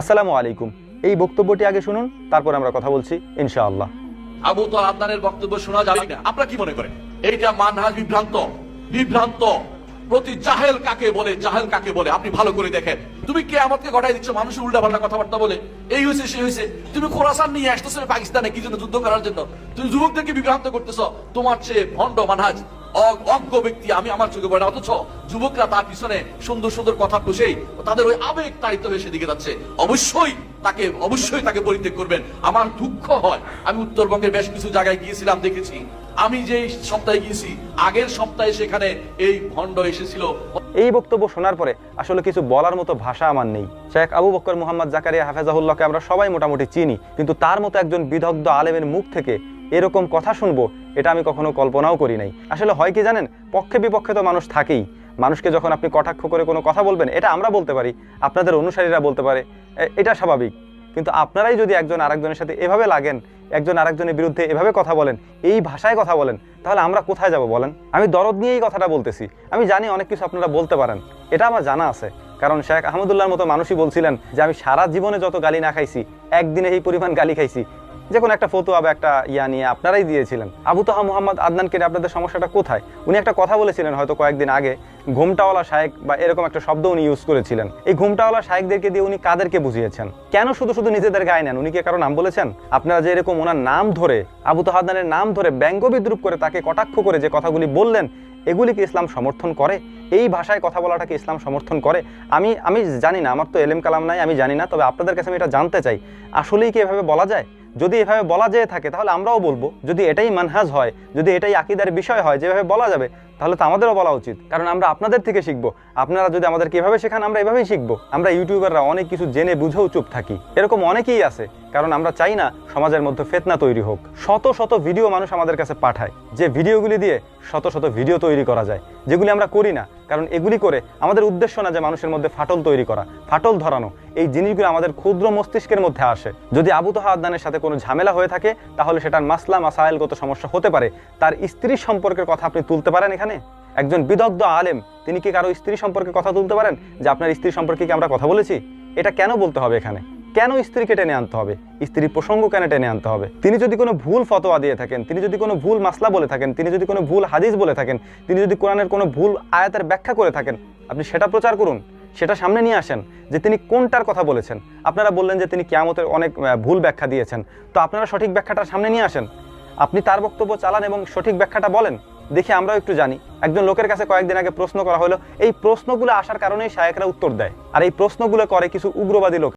আসসালামু আলাইকুম। এই বক্তব্যটি আগে শুনুন, তারপর আমরা কথা বলছি, ইনশাআল্লাহ। আবু তো আদনানের বক্তব্য শোনা যাবে না আপনারা কি মনে করেন? এইটা মানহাজ বিভ্রান্ত। বিভ্রান্ত। প্রতি জাহেল কাকে বলে, জাহেল কাকে বলে? আপনি ভালো করে দেখেন। তুমি কে আমাকে ঘটাই দিচ্ছ, মানুষের উল্টা পাল্টা কথাবার্তা বলে। এই হয়েছে সে হয়েছে তুমি খোরাসান নিয়ে আসতেছো পাকিস্তানে, কি জন্য যুদ্ধ করার জন্য? তুমি যুবকদেরকে বিভ্রান্ত করতেছো। তোমার চেয়ে ভণ্ড মানহাজ অজ্ঞ ব্যক্তি আমি আমার চোখে পড়ে অথচ যুবকরা তার পিছনে সুন্দর সুন্দর কথা পুষেই তাদের ওই আবেগ তাড়িত হয়ে সেদিকে যাচ্ছে। অবশ্যই তাকে অবশ্যই তাকে পরিত্যাগ করবেন। আমার দুঃখ হয়। আমি উত্তরবঙ্গের বেশ কিছু জায়গায় গিয়েছিলাম, দেখেছি। আমি যে সপ্তাহে গিয়েছি, আগের সপ্তাহে সেখানে এই ভণ্ড এসেছিল। এই বক্তব্য শোনার পরে আসলে কিছু বলার মতো ভাষা আমার নেই। শেখ আবু বক্কর মোহাম্মদ জাকারিয়া হাফেজাহুল্লাহকে আমরা সবাই মোটামুটি চিনি, কিন্তু তার মতো একজন বিদগ্ধ আলেমের মুখ থেকে এরকম কথা শুনব, এটা আমি কখনো কল্পনাও করি নাই। আসলে হয় কি জানেন? পক্ষে বিপক্ষে তো মানুষ থাকেই। মানুষকে যখন আপনি কটাক্ষ করে কোনো কথা বলবেন, এটা আমরা বলতে পারি, আপনাদের অনুসারীরা বলতে পারে এটা স্বাভাবিক। কিন্তু আপনারাই যদি একজন আরেকজনের সাথে এভাবে লাগেন, একজন আরেকজনের বিরুদ্ধে এভাবে কথা বলেন, এই ভাষায় কথা বলেন, তাহলে আমরা কোথায় যাব বলেন? আমি দরদ নিয়েই কথাটা বলতেছি। আমি জানি অনেক কিছু আপনারা বলতে পারেন। এটা আমার জানা আছে। কারণ শেখ আহমদুল্লাহর মতো মানুষই বলছিলেন যে, আমি সারা জীবনে যত গালি না খাইছি, একদিনে এই পরিমাণ গালি খাইছি। যে কোনো একটা ফতুয়া বা একটা ইয়া নিয়ে আপনারাই দিয়েছিলেন। আবু তাহা মোহাম্মদ আদনানকে আপনাদের সমস্যাটা কোথায়? উনি একটা কথা বলেছিলেন হয়তো কয়েকদিন আগে, ঘুমটাওয়ালা শায়েক বা এরকম একটা শব্দ উনি ইউজ করেছিলেন। এই ঘুমটাওয়ালা শায়েকদেরকে দিয়ে উনি কাদেরকে বুঝিয়েছেন? কেন শুধু শুধু নিজেদের গায়ে নেন উনি কি কারও নাম বলেছেন? আপনারা যে এরকম ওনার নাম ধরে, আবু তাহাদানের নাম ধরে ব্যঙ্গ বিদ্রুপ করে তাকে কটাক্ষ করে যে কথাগুলি বললেন, এগুলি কি ইসলাম সমর্থন করে? এই ভাষায় কথা বলাটাকে ইসলাম সমর্থন করে? আমি আমি জানি না, আমার তো এলেম কালাম নাই, আমি জানি না, তবে আপনাদের কাছে আমি এটা জানতে চাই। আসলেই কি এভাবে বলা যায়? যদি এভাবে বলা যেয়ে থাকে, তাহলে আমরাও বলব, যদি এটাই মানহাজ হয়, যদি এটাই আকিদার বিষয় হয়, যেভাবে বলা যাবে, তাহলে তো আমাদেরও বলা উচিত। কারণ আমরা আপনাদের থেকে শিখব। আপনারা যদি আমাদেরকে এভাবে শেখান, আমরা এভাবেই শিখব। আমরা ইউটিউবাররা অনেক কিছু জেনে বুঝেও চুপ থাকি। এরকম অনেকেই আছে, কারণ আমরা চাই না সমাজের মধ্যে ফেতনা তৈরি হোক। শত শত ভিডিও মানুষ আমাদের কাছে পাঠায়, যে ভিডিওগুলি দিয়ে শত শত ভিডিও তৈরি করা যায়, যেগুলি আমরা করি না। কারণ এগুলি করে আমাদের উদ্দেশ্য না যে মানুষের মধ্যে ফাটল তৈরি করা, ফাটল ধরানো। এই জিনিসগুলো আমাদের ক্ষুদ্র মস্তিষ্কের মধ্যে আসে। যদি আবু তাহা আদনানের সাথে কোনো ঝামেলা হয়ে থাকে, তাহলে সেটার মাসলা, মাসাইলগত সমস্যা হতে পারে। তার স্ত্রী সম্পর্কের কথা আপনি তুলতে পারেন এখানে? একজন বিদগ্ধ আলেম, তিনি কি কারও স্ত্রী সম্পর্কে কথা তুলতে পারেন? যে আপনার স্ত্রী সম্পর্কে কি আমরা কথা বলেছি? এটা কেন বলতে হবে এখানে? কেন স্ত্রীকে টেনে আনতে হবে? স্ত্রীর প্রসঙ্গ কেন টেনে আনতে হবে? তিনি যদি কোনো ভুল ফতোয়া দিয়ে থাকেন, তিনি যদি কোনো ভুল মাসলা বলে থাকেন, তিনি যদি কোনো ভুল হাদিস বলে থাকেন, তিনি যদি কোরআনের কোনো ভুল আয়াতের ব্যাখ্যা করে থাকেন, আপনি সেটা প্রচার করুন, সেটা সামনে নিয়ে আসেন যে তিনি কোনটার কথা বলেছেন। আপনারা বললেন যে তিনি কিয়ামতের অনেক ভুল ব্যাখ্যা দিয়েছেন। তো আপনারা সঠিক ব্যাখ্যাটা সামনে নিয়ে আসেন। আপনি তার বক্তব্য চালান এবং সঠিক ব্যাখ্যাটা বলেন। দেখি আমরাও একটু জানি। একজন লোকের কাছে কয়েকদিন আগে প্রশ্ন করা হলো। এই প্রশ্নগুলো আসার কারণেই শায়েকরা উত্তর দেয়। আর এই প্রশ্নগুলো করে কিছু উগ্রবাদী লোক।